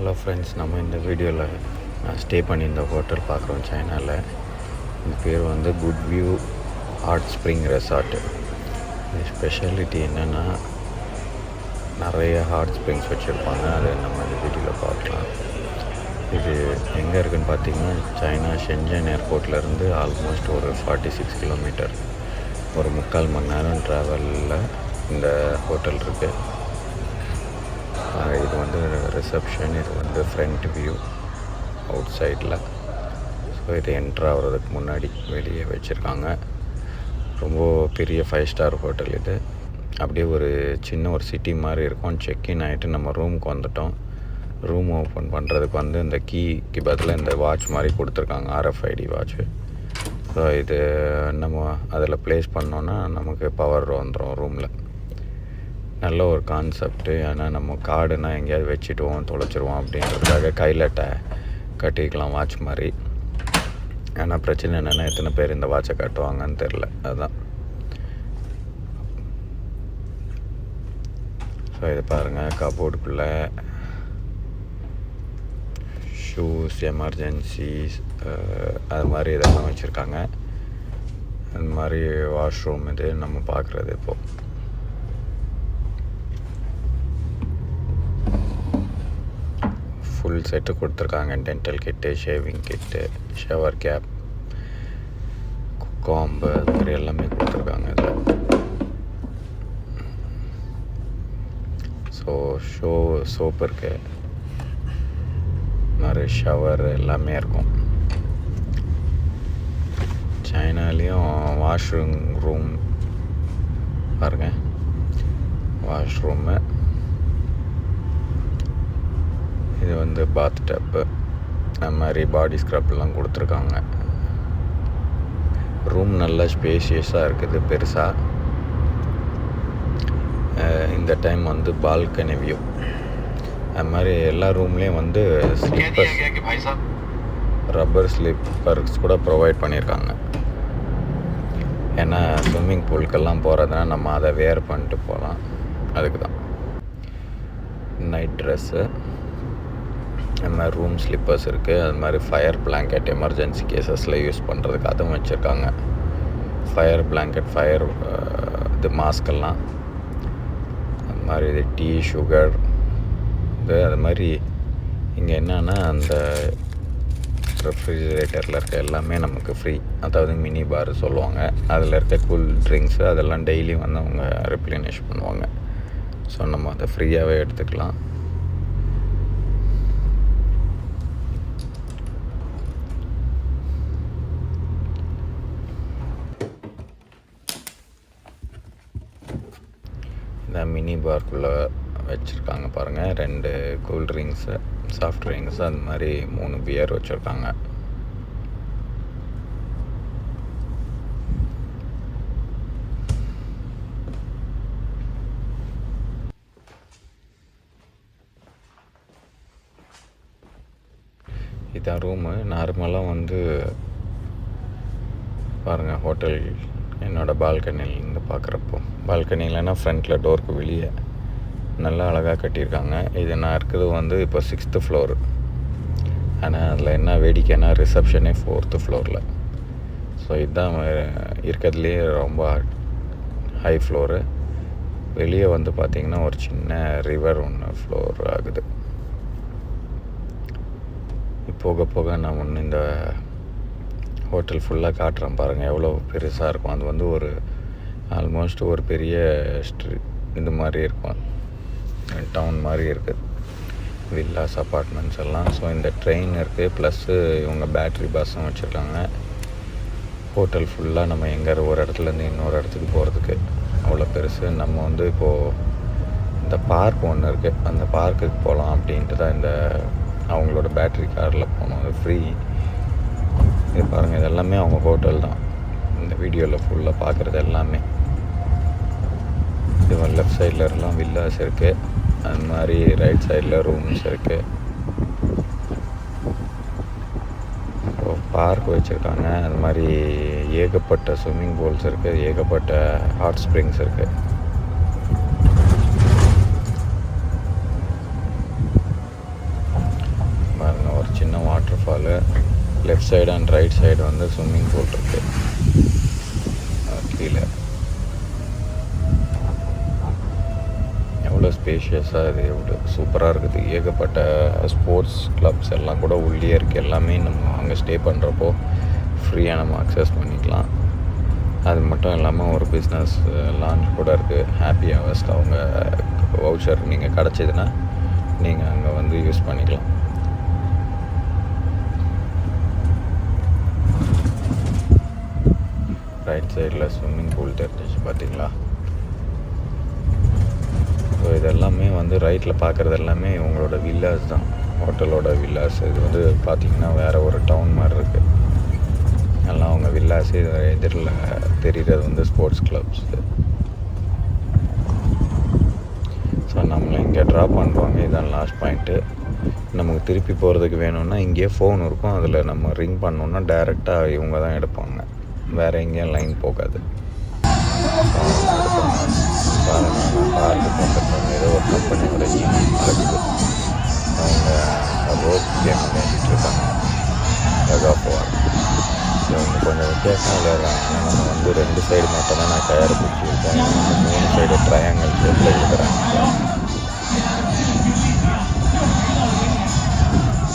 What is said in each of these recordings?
Hello friends நம்ம இந்த வீடியோவில் நான் ஸ்டே பண்ணியிருந்த ஹோட்டல் பார்க்குறோம் சைனாவில் இந்த பேர் வந்து good view hot spring resort இது ஸ்பெஷாலிட்டி என்னென்னா நிறைய ஹாட் ஸ்ப்ரிங்ஸ் வச்சுருப்பாங்க. அதை நம்ம இந்த வீடியோவில் பார்க்கலாம். இது எங்கே இருக்குன்னு பார்த்தீங்கன்னா சைனா ஷென்ஜன் ஏர்போர்ட்லேருந்து ஆல்மோஸ்ட் ஒரு ஃபார்ட்டி சிக்ஸ் கிலோமீட்டர் ஒரு முக்கால் மணி நேரம் ட்ராவலில் இந்த ஹோட்டல் இருக்குது வந்து ரிசப்ஷன் இது வந்து ஃப்ரண்ட் வியூ அவுட் சைடில் ஸோ இது என்ட்ரு ஆகிறதுக்கு முன்னாடி வெளியே வச்சுருக்காங்க. ரொம்ப பெரிய ஃபைவ் ஸ்டார் ஹோட்டல் இது. அப்படியே ஒரு சின்ன ஒரு சிட்டி மாதிரி இருக்கும். செக்இன் ஆகிட்டு நம்ம ரூமுக்கு வந்துட்டோம். ரூம் ஓப்பன் பண்ணுறதுக்கு வந்து இந்த கீக்கு பதில் இந்த வாட்ச் மாதிரி கொடுத்துருக்காங்க. ஆர்எஃப்ஐடி வாட்ச்சு ஸோ இது நம்ம அதில் ப்ளேஸ் பண்ணோன்னா நமக்கு பவர் வந்துடும் ரூமில் நல்ல ஒரு கான்செப்ட்டு ஏன்னா நம்ம கார்டுனா எங்கேயாவது வச்சுட்டுவோம் தொலைச்சிடுவோம் அப்படின்றதுக்காக கையில் ட கட்டிக்கலாம் வாட்ச் மாதிரி. ஏன்னா பிரச்சனை என்னென்னா எத்தனை பேர் இந்த வாட்சை கட்டுவாங்கன்னு தெரில அதுதான் ஸோ இதை பாருங்கள் கபோர்டுக்குள்ளே ஷூஸ் எமர்ஜென்சிஸ் அது மாதிரி இதெல்லாம் வச்சுருக்காங்க. அந்த மாதிரி வாஷ்ரூம் இது நம்ம பார்க்குறது இப்போது ஃபுல் செட்டு கொடுத்துருக்காங்க. Dental kit shaving kit shower cap comb அது மாதிரி எல்லாமே கொடுத்துருக்காங்க இதில். ஸோ ஷோ சோப் இருக்கு. மாதிரி ஷவர் எல்லாமே இருக்கும். சைனாலேயும் வாஷ்ரூம் ரூம் பாருங்கள் வாஷ்ரூமு இது வந்து பாத் டப்பு அந்த மாதிரி பாடி ஸ்க்ரப்லாம் கொடுத்துருக்காங்க. ரூம் நல்லா ஸ்பேஷியஸாக இருக்குது பெருசாக இந்த டைம் வந்து பால்கனி வியூ அது மாதிரி எல்லா ரூம்லேயும் வந்து ஸ்லீப்பர்ஸ் ரப்பர் ஸ்லீப்பர்ஸ் கூட ப்ரொவைட் பண்ணியிருக்காங்க ஏன்னா ஸ்விம்மிங் பூலுக்கெல்லாம் போகிறதுனா நம்ம அதை வேர் பண்ணிட்டு போகலாம். அதுக்கு தான் நைட் ட்ரெஸ்ஸு அது மாதிரி ரூம் ஸ்லிப்பர்ஸ் இருக்குது அது மாதிரி ஃபயர் பிளாங்கெட் எமர்ஜென்சி கேசஸில் யூஸ் பண்ணுறதுக்கு அதுவும் வச்சுருக்காங்க. ஃபயர் பிளாங்கெட் ஃபயர் இது மாஸ்கெல்லாம் அது மாதிரி இது டீ சுகர் இது அது மாதிரி இங்கே என்னென்னா அந்த ரெஃப்ரிஜிரேட்டரில் இருக்க எல்லாமே நமக்கு ஃப்ரீ அதாவது மினி பார் சொல்லுவாங்க. அதில் இருக்க கூல் ட்ரிங்க்ஸு அதெல்லாம் டெய்லி வந்து அவங்க ரிப்ளினிஷ் பண்ணுவாங்க. ஸோ நம்ம அதை ஃப்ரீயாகவே எடுத்துக்கலாம் இந்த மினி பார்க்குள்ளே வச்சுருக்காங்க பாருங்கள் ரெண்டு கூல் ட்ரிங்க்ஸு சாஃப்ட் ட்ரிங்க்ஸ் அந்த மாதிரி மூணு பியர் வச்சுருக்காங்க. இதான் ரூமு நார்மலாக வந்து பாருங்கள் ஹோட்டல் என்னோடய பால்கனிலேருந்து பார்க்குறப்போ பால்கனிலனா ஃப்ரண்ட்டில் டோருக்கு வெளியே நல்லா அழகாக கட்டியிருக்காங்க. இது நான் இருக்குது வந்து இப்போ சிக்ஸ்த்து ஃப்ளோரு. ஆனால் அதில் என்ன வேடிக்கைன்னா ரிசப்ஷனே ஃபோர்த்து ஃப்ளோரில். ஸோ இதுதான் இருக்கிறதுலே ரொம்ப ஹை ஃப்ளோரு வெளியே வந்து பார்த்திங்கன்னா ஒரு சின்ன ரிவர் ஒன்று ஃப்ளோர் ஆகுது. போக போக நான் ஒன்று இந்த ஹோட்டல் ஃபுல்லாக காட்டுறேன் பாருங்கள் எவ்வளோ பெருசாக இருக்கும். அது வந்து ஒரு ஆல்மோஸ்ட் ஒரு பெரிய ஸ்ட்ரீ இது மாதிரி இருக்கும். டவுன் மாதிரி இருக்குது வில்லாஸ் அப்பார்ட்மெண்ட்ஸ் எல்லாம். ஸோ இந்த ட்ரெயின் இருக்குது ப்ளஸ்ஸு இவங்க பேட்ரி பஸ்ஸும் வச்சுருக்காங்க. ஹோட்டல் ஃபுல்லாக நம்ம எங்கே ஒரு இடத்துலேருந்து இன்னொரு இடத்துக்கு போகிறதுக்கு அவ்வளோ பெருசு. நம்ம வந்து இப்போது இந்த பார்க் ஒன்று இருக்குது அந்த பார்க்குக்கு போகலாம் அப்படின்ட்டு தான் இந்த அவங்களோட பேட்ரி காரில் போனோம். அது ஃப்ரீ இது பாருங்கள் இதெல்லாமே அவங்க ஹோட்டல் தான். இந்த வீடியோவில் ஃபுல்லாக பார்க்குறது எல்லாமே. இது லெஃப்ட் சைடில் எல்லாம் வில்லாஸ் இருக்குது அது மாதிரி ரைட் சைடில் ரூம்ஸ் இருக்குது பார்க் வச்சுருக்காங்க. அது மாதிரி ஏகப்பட்ட ஸ்விம்மிங் பூல்ஸ் இருக்குது ஏகப்பட்ட ஹாட் ஸ்ப்ரிங்ஸ் இருக்குது பாருங்கள் ஒரு சின்ன waterfall left side and right side வந்து ஸ்விம்மிங் பூல் இருக்குது கீழே. எவ்வளோ ஸ்பேஷியஸாக இது எவ்வளோ சூப்பராக இருக்குது. ஏகப்பட்ட ஸ்போர்ட்ஸ் கிளப்ஸ் எல்லாம் கூட உள்ளே இருக்குது எல்லாமே நம்ம அங்கே ஸ்டே பண்ணுறப்போ ஃப்ரீயாக நம்ம அக்சஸ் பண்ணிக்கலாம். அது மட்டும் இல்லாமல் ஒரு பிஸ்னஸ் லான்ச் கூட இருக்குது ஹாப்பி ஹவர்ஸ்ட் அவங்க வவுச்சர் நீங்கள் கிடச்சிதுன்னா நீங்கள் அங்கே வந்து யூஸ் பண்ணிக்கலாம். ரைட் சைடில் ஸ்விம்மிங் பூல் தெரிஞ்சிச்சு பார்த்தீங்களா ஸோ இதெல்லாமே வந்து ரைட்டில் பார்க்குறது எல்லாமே இவங்களோட வில்லாஸ் தான். ஹோட்டலோட வில்லாஸ் இது வந்து பார்த்திங்கன்னா வேறு ஒரு டவுன் மாதிரி இருக்குது எல்லாம் அவங்க வில்லாஸ் இது எதிரில் தெரிகிறது வந்து ஸ்போர்ட்ஸ் கிளப்ஸ் ஸோ நம்மளை இங்கே ட்ரா பண்ணுவாங்க இதான் லாஸ்ட் பாயிண்ட்டு நமக்கு திருப்பி போகிறதுக்கு வேணும்னா இங்கேயே ஃபோன் இருக்கும். அதில் நம்ம ரிங் பண்ணோன்னா டேரெக்டாக இவங்க தான் எடுப்பாங்க. வேறு எங்கேயும் லைன் போகாது. ஏதோ ஒரு கம்பெனியோட ஈவினிங் நடக்குது அவங்க ரோப் கேம் விளையாடிட்டு இருக்காங்க மெகா போவார் இவங்க கொஞ்சம் வித்தியாசம் விளையாடுறாங்க ஏன்னா நம்ம வந்து ரெண்டு சைடு மட்டும் தான் நான் கயர் பிடிச்சிருக்கேன் இவங்க மூணு சைடு ட்ரையாங்கல் ஷேப்பில் இருக்கிறாங்க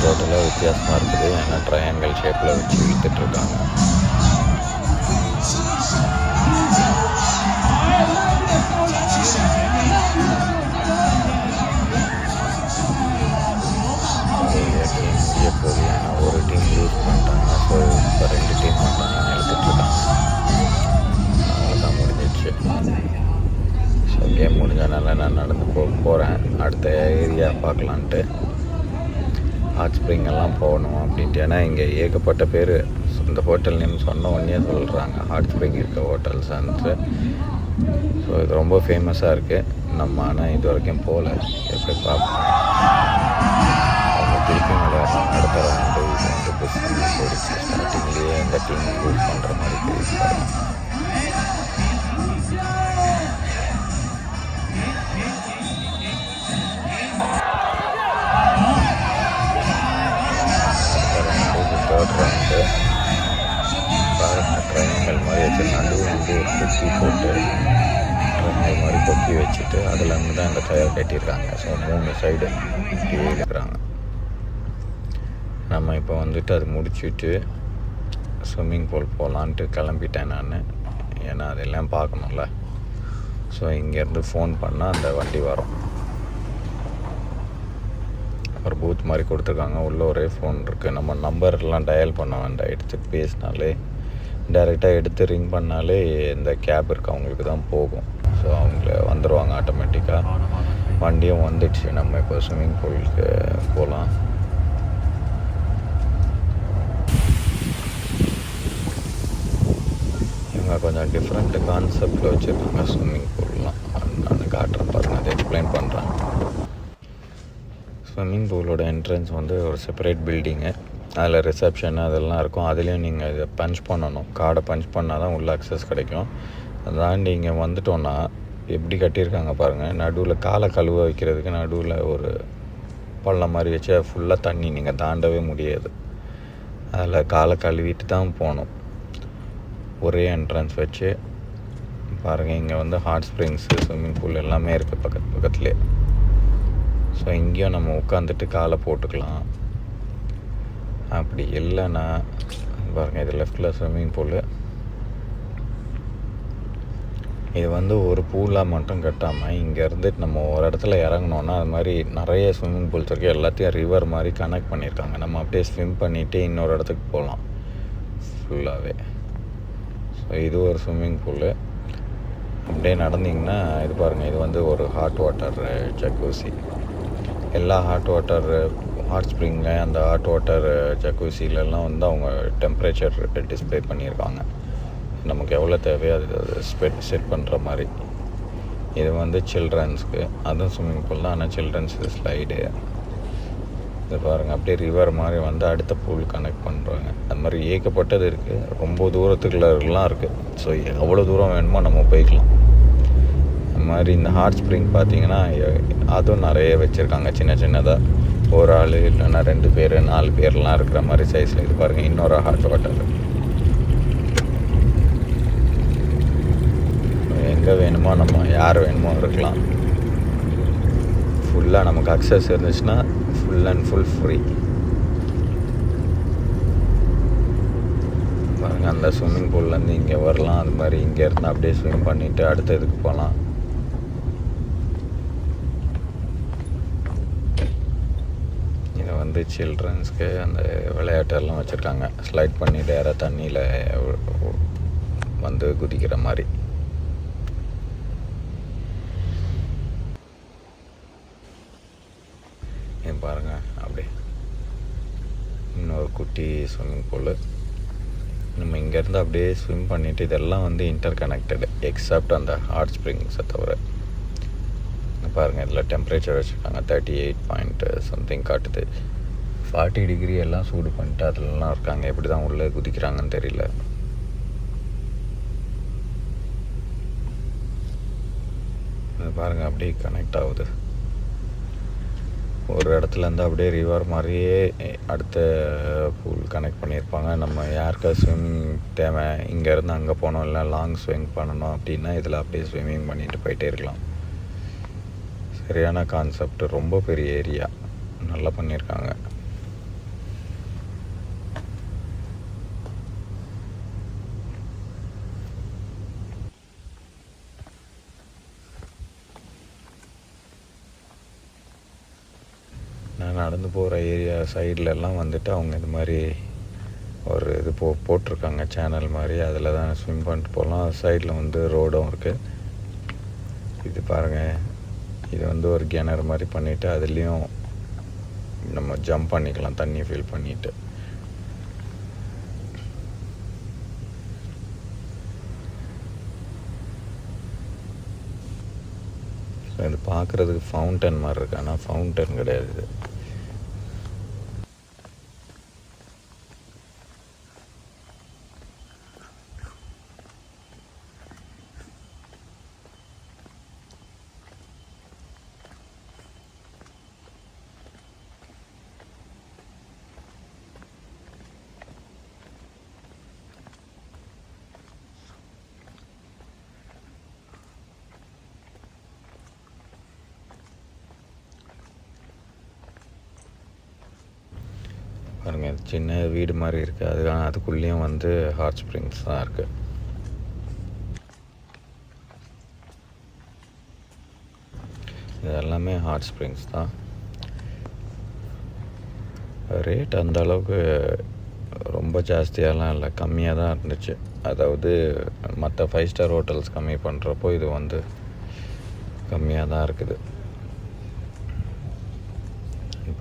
டோட்டலாக வித்தியாசமாக இருக்குது ஏன்னா ட்ரையாங்கல் ஷேப்பில் வச்சு இழுத்துட்ருக்காங்க பார்க்கலான்ட்டு. ஹாட் ஸ்ப்ரிங் எல்லாம் போகணும் அப்படின்ட்டு. ஏன்னா இங்கே ஏகப்பட்ட பேர் இந்த ஹோட்டல் நேம் சொன்ன உடனே சொல்கிறாங்க ஹாட் ஸ்ப்ரிங் இருக்க ஹோட்டல்ஸ்ன்ட்டு ஸோ இது ரொம்ப ஃபேமஸாக இருக்குது நம்ம ஆனால் இது வரைக்கும் போகல எப்படி பார்ப்போம் அவங்க திருப்பி அடுத்த ரவுண்டு ஸ்டார்டிங்லேயே இந்த டீம் யூஸ் பண்ணுற மாதிரி தெரியுது போட்டுருவாங்க பாருங்கள் ட்ரையாங்கல் மாதிரி வச்சு நடுவில் வந்து ஒரு குச்சி போட்டு ட்ரையாங்கல் மாதிரி கொட்டி வச்சுட்டு அதில் இருந்து தான் இந்த டயர் கட்டியிருக்காங்க. ஸோ மூணு சைடு இப்படியே இருக்கிறாங்க நம்ம இப்போ வந்துட்டு அது முடிச்சுட்டு ஸ்விம்மிங் பூல் போகலான்ட்டு கிளம்பிட்டேன் நான். ஏன்னா அதெல்லாம் பார்க்கணும்ல. ஸோ இங்கேருந்து ஃபோன் பண்ணால் அந்த வண்டி வரும் ஒரு பூத் மாதிரி கொடுத்துருக்காங்க. உள்ளே ஒரே ஃபோன் இருக்குது நம்ம நம்பர்லாம் டயல் பண்ண வேண்டாம். எடுத்து பேசினாலே டைரெக்டாக எடுத்து ரிங் பண்ணாலே இந்த கேப் இருக்கு. அவங்களுக்கு தான் போகும். ஸோ அவங்கள வந்துடுவாங்க ஆட்டோமேட்டிக்காக வண்டியும் வந்துடுச்சு. நம்ம இப்போ ஸ்விம்மிங் பூலுக்கு போகலாம் இவங்க கொஞ்சம் டிஃப்ரெண்ட் கான்செப்டில் வச்சுருக்காங்க ஸ்விம்மிங் பூல்லாம் நான் காட்டுறேன் பாருங்க. அதை எக்ஸ்பிளைன் பண்ணுறேன் ஸ்விம்மிங் பூலோட என்ட்ரன்ஸ் வந்து ஒரு செப்பரேட் பில்டிங்கு அதில் ரிசப்ஷன் அதெல்லாம் இருக்கும். அதுலேயும் நீங்கள் இதை பஞ்ச் பண்ணணும். கார்டை பஞ்ச் பண்ணால் தான் உள்ள அக்சஸ் கிடைக்கும். அதை தாண்டி இங்கே வந்துட்டோன்னா எப்படி கட்டியிருக்காங்க பாருங்கள் நடுவில் காலை கழுவ வைக்கிறதுக்கு நடுவில் ஒரு பள்ளம் மாதிரி வச்சு ஃபுல்லாக தண்ணி. நீங்கள் தாண்டவே முடியாது. அதில் காலை கழுவிட்டு தான் போகணும். ஒரே என்ட்ரன்ஸ் வச்சு. பாருங்கள் இங்கே வந்து ஹாட் ஸ்ப்ரிங்ஸு ஸ்விம்மிங் பூல் எல்லாமே இருக்குது பக்கத்து பக்கத்துலேயே. ஸோ இங்கேயும் நம்ம உட்காந்துட்டு காலை போட்டுக்கலாம். அப்படி இல்லைன்னா பாருங்கள் இது லெஃப்டில் ஸ்விம்மிங் பூலு இது வந்து ஒரு பூலாக மட்டும் கட்டாமல் இங்கேருந்து நம்ம ஒரு இடத்துல இறங்கினோன்னா அது மாதிரி நிறைய ஸ்விம்மிங் பூல்ஸ் இருக்குது எல்லாத்தையும் ரிவர் மாதிரி கனெக்ட் பண்ணியிருக்காங்க. நம்ம அப்படியே ஸ்விம் பண்ணிவிட்டு இன்னொரு இடத்துக்கு போகலாம். ஃபுல்லாகவே ஸோ இது ஒரு ஸ்விம்மிங் பூலு அப்படியே நடந்தீங்கன்னா இது பாருங்கள் இது வந்து ஒரு ஹாட் வாட்டர் ஜக்கூசி எல்லா ஹாட் வாட்டர் ஹாட் ஸ்ப்ரிங்கில் அந்த ஹாட் வாட்டர் ஜக்கூசிலெல்லாம் வந்து அவங்க டெம்பரேச்சர் டிஸ்ப்ளே பண்ணியிருக்காங்க. நமக்கு எவ்வளோ தேவையோ அது அது ஸ்பெட் செட் பண்ணுற மாதிரி. இது வந்து சில்ட்ரன்ஸ்க்கு அதுவும் ஸ்விம்மிங் பூல் தான் ஆனால் சில்ட்ரன்ஸ் ஸ்லைடு இது பாருங்கள் அப்படியே ரிவர் மாதிரி வந்து அடுத்த பூல் கனெக்ட் பண்ணுறாங்க அது மாதிரி ஏகப்பட்டது இருக்குது ரொம்ப தூரத்துக்குள்ளலாம் இருக்குது ஸோ எவ்வளோ தூரம் வேணுமோ நம்ம போய்க்கலாம். அது மாதிரி இந்த ஹார்ட் ஸ்ப்ரிங் பார்த்தீங்கன்னா அதுவும் நிறைய வச்சுருக்காங்க சின்ன சின்னதாக ஒரு ஆள் இல்லைன்னா ரெண்டு பேர் நாலு பேர்லாம் இருக்கிற மாதிரி சைஸில் இது பாருங்கள் இன்னொரு ஹாட் வாட்டர் எங்கே வேணுமோ நம்ம யார் வேணுமோ இருக்கலாம். ஃபுல்லாக நமக்கு அக்சஸ் இருந்துச்சுன்னா ஃபுல் அண்ட் ஃபுல் ஃப்ரீ பாருங்கள் அந்த ஸ்விம்மிங் பூல்லேருந்து இங்கே வரலாம். அது மாதிரி இங்கே இருந்து அப்படியே ஸ்விம் பண்ணிவிட்டு அடுத்த இதுக்கு போகலாம். வந்து சில்ட்ரன்ஸ்க்கு அந்த விளையாட்டெல்லாம் வச்சுருக்காங்க. ஸ்லைட் பண்ணி டேராக தண்ணியில் வந்து குதிக்கிற மாதிரி. பாருங்க பாருங்கள் அப்படியே. இன்னொரு குட்டி ஸ்விம்மிங் பூலு நம்ம இங்கேருந்து அப்படியே ஸ்விம் பண்ணிவிட்டு இதெல்லாம் வந்து இன்டர் கனெக்டடு எக்ஸப்ட் அந்த ஹாட் ஸ்ப்ரிங்ஸை தவிர. பாருங்கள் இதில் டெம்பரேச்சர் வச்சுருக்காங்க தேர்ட்டி எயிட் பாயிண்ட் சம்திங் காட்டுது. ஃபார்ட்டி டிகிரி எல்லாம் சூடு பண்ணிட்டு அதிலலாம் இருக்காங்க. எப்படி தான் உள்ளே குதிக்கிறாங்கன்னு தெரியல. இது பாருங்கள் அப்படியே கனெக்ட் ஆகுது. ஒரு இடத்துலேருந்து அப்படியே ரிவர் மாதிரியே அடுத்த பூல் கனெக்ட் பண்ணியிருப்பாங்க. நம்ம யாருக்கா ஸ்விம்மிங் தேவை? இங்கேருந்து அங்கே போனோம் இல்லை லாங் ஸ்விமிங் பண்ணணும் அப்படின்னா இதில் அப்படியே ஸ்விம்மிங் பண்ணிட்டு போயிட்டே இருக்கலாம். சரியான கான்செப்ட் ரொம்ப பெரிய ஏரியா நல்லா பண்ணியிருக்காங்க நான் நடந்து போகிற சைட்லலாம் வந்துட்டு அவங்க இது மாதிரி ஒரு இது போ போட்டிருக்காங்க சேனல் மாதிரி. அதில் தான் ஸ்விம் பண்ணிட்டு போகலாம். சைடில் வந்து ரோடும் இருக்குது இது பாருங்கள் இது வந்து ஒரு கிணறு மாதிரி பண்ணிவிட்டு அதுலேயும் நம்ம ஜம்ப் பண்ணிக்கலாம் தண்ணி ஃபில் பண்ணிட்டு. இது பார்க்குறதுக்கு ஃபவுண்டன் மாதிரி இருக்கு. ஆனால் ஃபவுண்டன் கிடையாது இது. பாருங்க சின்ன வீடு மாதிரி இருக்குது அது அதுக்குள்ளேயும் வந்து ஹாட் ஸ்ப்ரிங்ஸ் தான் இருக்குது இது எல்லாமே ஹாட் ஸ்ப்ரிங்ஸ் தான். ரேட் அந்த அளவுக்கு ரொம்ப ஜாஸ்தியாலாம் இல்லை கம்மியாக தான் இருந்துச்சு. அதாவது மற்ற ஃபைவ் ஸ்டார் ஹோட்டல்ஸ் கம்மி பண்ணுறப்போ இது வந்து கம்மியாக தான் இருக்குது.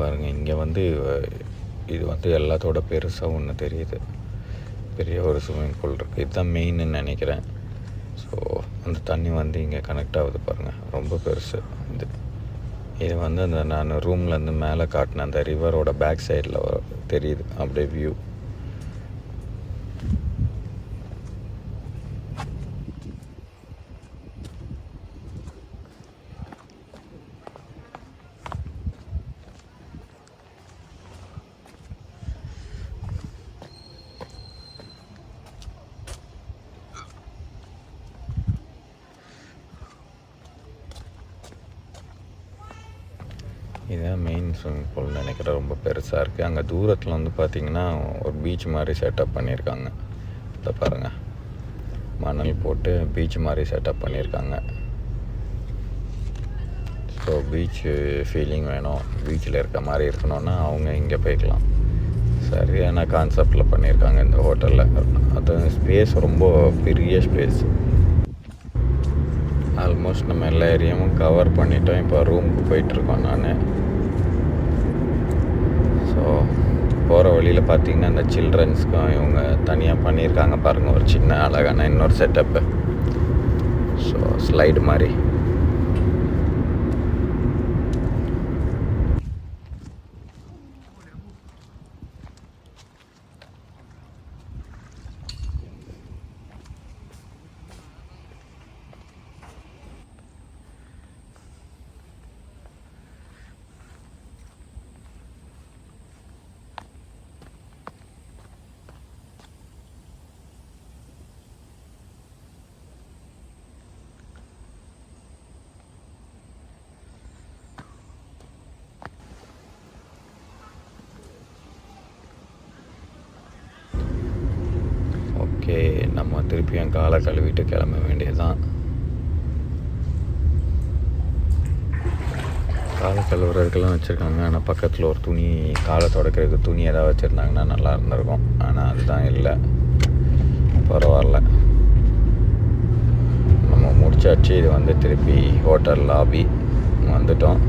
பாருங்கள் இங்கே வந்து இது வந்து எல்லாத்தோட பெருசாக ஒன்று தெரியுது. பெரிய ஒரு ஸ்விம்மிங் பூல் இருக்குது இதுதான் மெயின்னு நினைக்கிறேன். ஸோ அந்த தண்ணி வந்து இங்கே கனெக்ட் ஆகுது பாருங்கள் ரொம்ப பெருசு இது. இது வந்து அந்த நான் ரூம்லேருந்து மேலே காட்டின அந்த ரிவரோட பேக் சைடில் தெரியுது. அப்படியே வியூ இதுதான் மெயின் ஸ்விம்மிங் பூல் நினைக்கிறேன். ரொம்ப பெருசாக இருக்குது அங்கே தூரத்தில் வந்து பார்த்திங்கன்னா ஒரு பீச் மாதிரி செட்டப் பண்ணியிருக்காங்க. இதை பாருங்கள் மணல் போட்டு பீச் மாதிரி செட்டப் பண்ணியிருக்காங்க. ஸோ பீச் ஃபீலிங் வேணும். பீச்சில் இருக்க மாதிரி இருக்கணும்னா அவங்க இங்கே போய்க்கலாம். சரியான கான்செப்டில் பண்ணியிருக்காங்க இந்த ஹோட்டலில் அது ஸ்பேஸ் ரொம்ப பெரிய ஸ்பேஸ் ஆல்மோஸ்ட் நம்ம எல்லா ஏரியாவும் கவர் பண்ணிட்டோம். இப்போ ரூமுக்கு போயிட்டுருக்கோம் நான். ஸோ போகிற வழியில் பார்த்தீங்கன்னா அந்த சில்ட்ரன்ஸ்க்கும் இவங்க தனியாக பண்ணியிருக்காங்க பாருங்கள் ஒரு சின்ன அழகான இன்னொரு செட்டப்பு ஸோ ஸ்லைடு மாதிரி. திருப்பியும் காலை கழுவிட்டு கிளம்ப வேண்டியதுதான். காலை கழுவுறதுக்கெல்லாம் வச்சுருக்காங்க. ஆனால் பக்கத்தில் ஒரு துணி காலை தொடக்கிறதுக்கு துணி ஏதாவது வச்சுருந்தாங்கன்னா நல்லா இருந்திருக்கும். ஆனால் அதுதான் இல்லை. பரவாயில்ல. நம்ம முடிச்சாச்சு. இது வந்து திருப்பி ஹோட்டல் லாபி. வந்துட்டோம்.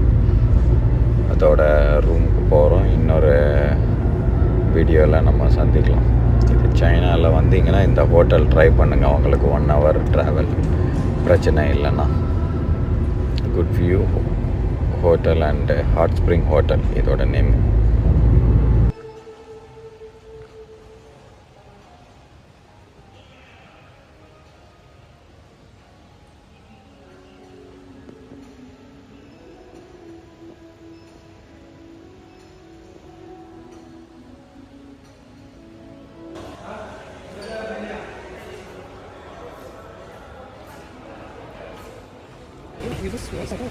அதோட ரூமுக்கு போகிறோம் இன்னொரு வீடியோவில் நம்ம சந்திக்கலாம். இது சைனாவில் வந்தீங்கன்னா இந்த ஹோட்டல் ட்ரை பண்ணுங்கள் உங்களுக்கு ஒன் ஹவர் ட்ராவல் பிரச்சனை இல்லைன்னா. Good view hotel and hot spring hotel இதோட நேம் இது சுவாசம்